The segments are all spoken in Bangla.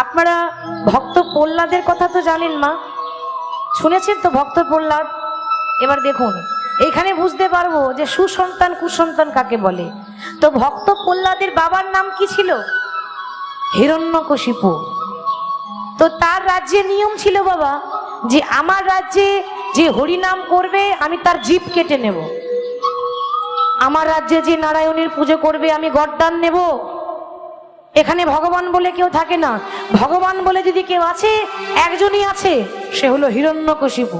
আপনারা ভক্ত প্রহ্লাদের কথা তো জানেন মা। শুনেছেন তো ভক্ত প্রহ্লাদ? এবার দেখুন, এখানে বুঝতে পারব যে সুসন্তান কুসন্তান কাকে বলে। তো ভক্ত প্রহ্লাদের বাবার নাম কি ছিল? হিরণ্যকশিপু। তো তার রাজ্যে নিয়ম ছিল বাবা, যে আমার রাজ্যে যে হরিনাম করবে, আমি তার জীব কেটে নেব। আমার রাজ্যে যে নারায়ণের পুজো করবে, আমি গড্ডান নেব। এখানে ভগবান বলে কেউ থাকে না। ভগবান বলে যদি কেউ আছে, একজনই আছে, সে হলো হিরণ্যকশিপু।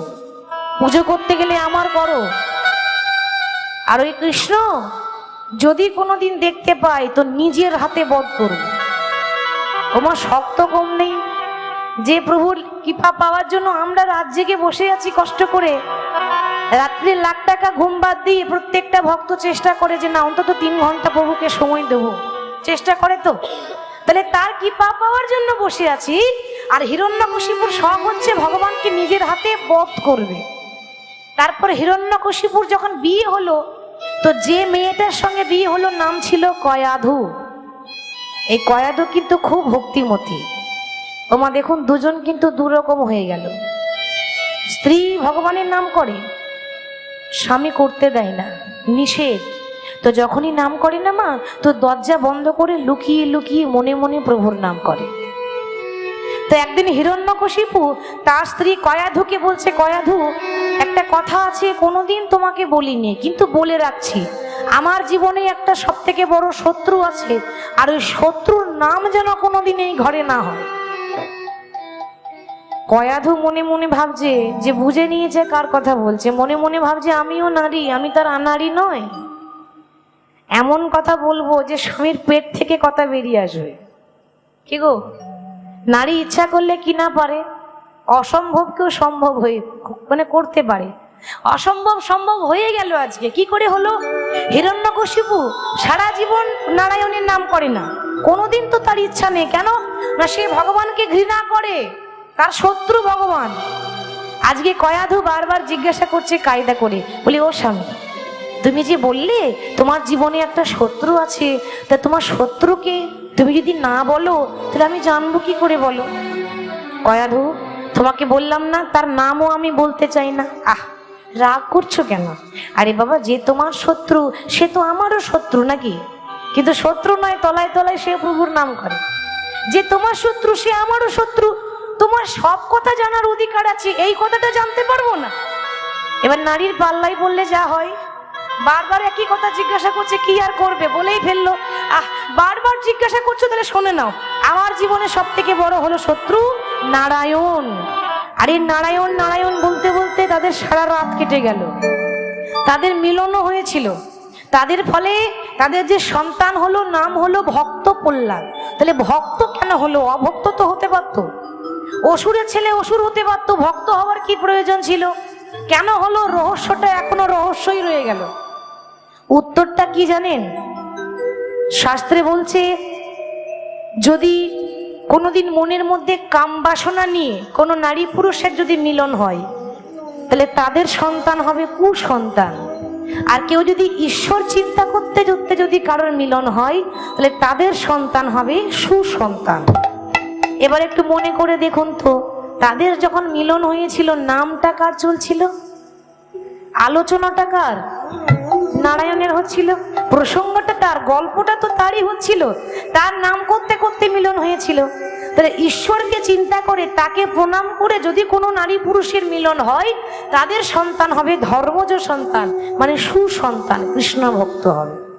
পুজো করতে গেলে আমার করো। আর ওই কৃষ্ণ, যদি কোনোদিন দেখতে পাই তো নিজের হাতে বধ করব তোমার শক্ত কম নেই। যে প্রভুর কৃপা পাওয়ার জন্য আমরা রাত জেগে বসে আছি কষ্ট করে, রাত্রি লাখ টাকা ঘুম বাদ দিয়ে প্রত্যেকটা ভক্ত চেষ্টা করে যে না, অন্তত তিন ঘণ্টা প্রভুকে সময় দেবো। চেষ্টা করে তো। তাহলে তার কৃপা পাওয়ার জন্য বসে আছি, আর হিরণ্যকশিপুর শখ হচ্ছে ভগবানকে নিজের হাতে বধ করবে। তারপর হিরণ্যকশিপুর যখন বিয়ে হলো, তো যে মেয়েটার সঙ্গে বিয়ে হলো নাম ছিল কয়াধু। এই কয়াধু কিন্তু খুব ভক্তিমতী। ওমা দেখুন, দুজন কিন্তু দুরকম হয়ে গেল। স্ত্রী ভগবানের নাম করে, স্বামী করতে দেয় না, নিষেধ। তো যখনই নাম করে না মা, তো দরজা বন্ধ করে লুকিয়ে লুকিয়ে মনে মনে প্রভুর নাম করে। তো একদিন হিরণ্যকশিপু তার স্ত্রী কয়াধুকে বলছে, কয়াধু, একটা কথা আছে কোনোদিন তোমাকে বলিনি, কিন্তু বলে রাখছি। আমার জীবনে একটা সব থেকে বড় শত্রু আছে, আর ওই শত্রুর নাম যেন কোনোদিন এই ঘরে না হয়। কয়াধু মনে মনে ভাবছে যে বুঝে নিয়েছে কার কথা বলছে, মনে মনে ভাবছে আমিও নারী, আমি তার আনারি নয়। এমন কথা বলব যে স্বামীর পেট থেকে কথা বেরিয়ে আসবে। কি গো? নারী ইচ্ছা করলে কি না পারে? অসম্ভবকেও সম্ভব হয়ে মানে করতে পারে। অসম্ভব সম্ভব হয়ে গেল আজকে। কি করে হলো? হিরণ্যকশিপু সারা জীবন নারায়ণের নাম করে না। কোনোদিন তো তার ইচ্ছা নেই। কেন? না সে ভগবানকে ঘৃণা করে। তার শত্রু ভগবান। আজকে কয়াধু বারবার জিজ্ঞাসা করছে কায়দা করে। বলি, ও স্বামী তুমি যে বললে তোমার জীবনে একটা শত্রু আছে, তা তোমার শত্রুকে তুমি যদি না বলো, তাহলে আমি জানব কি করে বলো? কয়াধু তোমাকে বললাম না, তার নামও আমি বলতে চাই না। আহ, রাগ করছ কেন? আরে বাবা, যে তোমার শত্রু, সে তো আমারও শত্রু নাকি? কিন্তু শত্রু নয়, তলায় তলায় সে প্রভুর নাম করে। যে তোমার শত্রু, সে আমারও শত্রু। তোমার সব কথা জানার অধিকার আছে, এই কথাটা জানতে পারব না? এবার নারীর পাল্লাই বললে যা হয় বারবার একই কথা জিজ্ঞাসা করছে, কি আর করবে? বলেই ফেলল। আহ, বারবার জিজ্ঞাসা করছ, তাহলে শোনে নাও। আমার জীবনে সব থেকে বড় হলো শত্রু নারায়ণ। আর এই নারায়ণ নারায়ণ বলতে বলতে তাদের সারা রাত কেটে গেল। তাদের মিলনও হয়েছিল। তাদের ফলে তাদের যে সন্তান হলো, নাম হলো ভক্ত প্রহ্লাদ। তাহলে ভক্ত কেন হলো? অভক্ত তো হতে পারতো। অসুরের ছেলে অসুর হতে পারতো। ভক্ত হওয়ার কি প্রয়োজন ছিল? কেন হলো? রহস্যটা এখনও রহস্যই রয়ে গেল। উত্তরটা কি জানেন? শাস্ত্রে বলছে, যদি কোনোদিন মনের মধ্যে কাম বাসনা নিয়ে কোনো নারী পুরুষের যদি মিলন হয়, তাহলে তাদের সন্তান হবে কুসন্তান। আর কেউ যদি ঈশ্বর চিন্তা করতে করতে যদি কারোর মিলন হয়, তাহলে তাদের সন্তান হবে সুসন্তান। এবার একটু মনে করে দেখুন তো, তাদের যখন মিলন হয়েছিল, নামটা কার চলছিল? আলোচনাটা কার? নারায়ণের হচ্ছিল। প্রসঙ্গটা তার, গল্পটা তো তারই হচ্ছিল। তার নাম করতে করতে মিলন হয়েছিল। তাহলে ঈশ্বরকে চিন্তা করে তাকে প্রণাম করে যদি কোনো নারী পুরুষের মিলন হয়, তাদের সন্তান হবে ধর্মজ সন্তান মানে সুসন্তান কৃষ্ণ ভক্ত হবে।